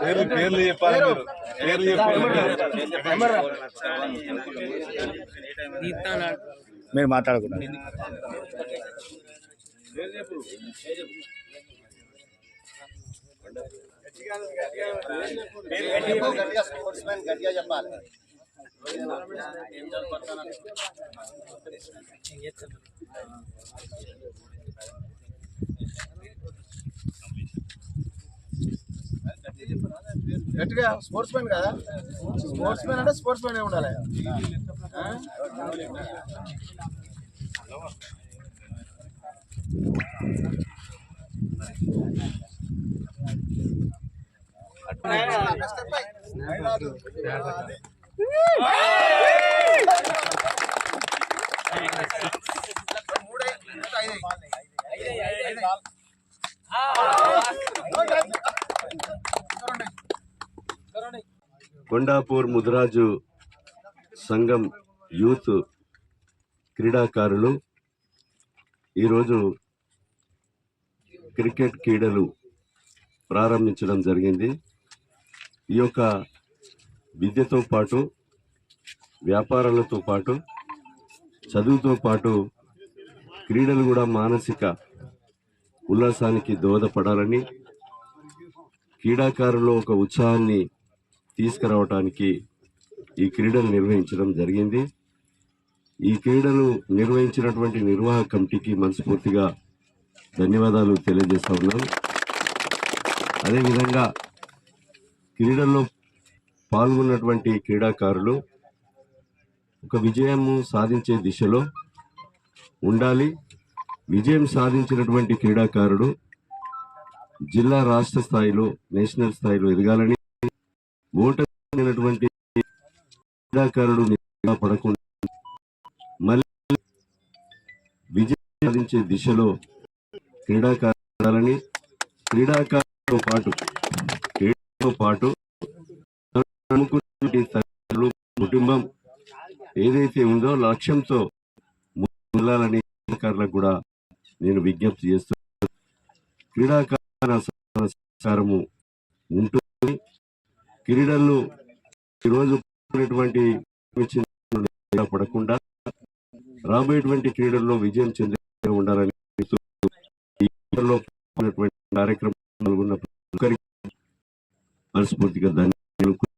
పేర్లు పేర్లు చెప్పాలి మీరు పేర్లు చెప్పాలి మీరు మాట్లాడుకున్నారు గట్టిగా స్పోర్ట్స్ మ్యాన్ గట్టిగా చెప్పాలి గట్టిగా స్పోర్ట్స్ మ్యాన్ కదా స్పోర్ట్స్ మ్యాన్ అంటే స్పోర్ట్స్ మ్యాన్ ఉండాలి ఆ? కొండాపూర్ ముదిరాజు సంఘం యూత్ క్రీడాకారులు ఈరోజు క్రికెట్ క్రీడలు ప్రారంభించడం జరిగింది. ఈ యొక్క విద్యతో పాటు వ్యాపారాలతో పాటు చదువుతో పాటు క్రీడలు కూడా మానసిక ఉల్లాసానికి దోహదపడాలని క్రీడాకారుల్లో ఒక ఉత్సాహాన్ని తీసుకురావటానికి ఈ క్రీడలు నిర్వహించడం జరిగింది. ఈ క్రీడలు నిర్వహించినటువంటి నిర్వాహక కమిటీకి మనస్ఫూర్తిగా ధన్యవాదాలు తెలియజేస్తా ఉన్నాను. అదేవిధంగా క్రీడల్లో పాల్గొన్నటువంటి క్రీడాకారులు ఒక విజయము సాధించే దిశలో ఉండాలి. విజయం సాధించినటువంటి క్రీడాకారుడు జిల్లా రాష్ట్ర స్థాయిలో నేషనల్ స్థాయిలో ఎదగాలని మూటటువంటి క్రీడాకారుడు పడకుండా మళ్ళీ విజయం సాధించే దిశలో క్రీడాకారులని క్రీడాకారులతో పాటు క్రీడతో పాటు కుటుంబం ఏదైతే ఉందో లక్ష్యంతో వెళ్ళాలని క్రీడాకారులకు కూడా నేను విజ్ఞప్తి చేస్తున్నాను క్రీడాకార సంస్కారము ఉంటుంది క్రీడల్లో ఈరోజు పడకుండా రాబోయేటువంటి క్రీడల్లో విజయం చెందే ఉండాలని కార్యక్రమం పాల్గొన్న మనస్ఫూర్తిగా ధన్యవాదాలు.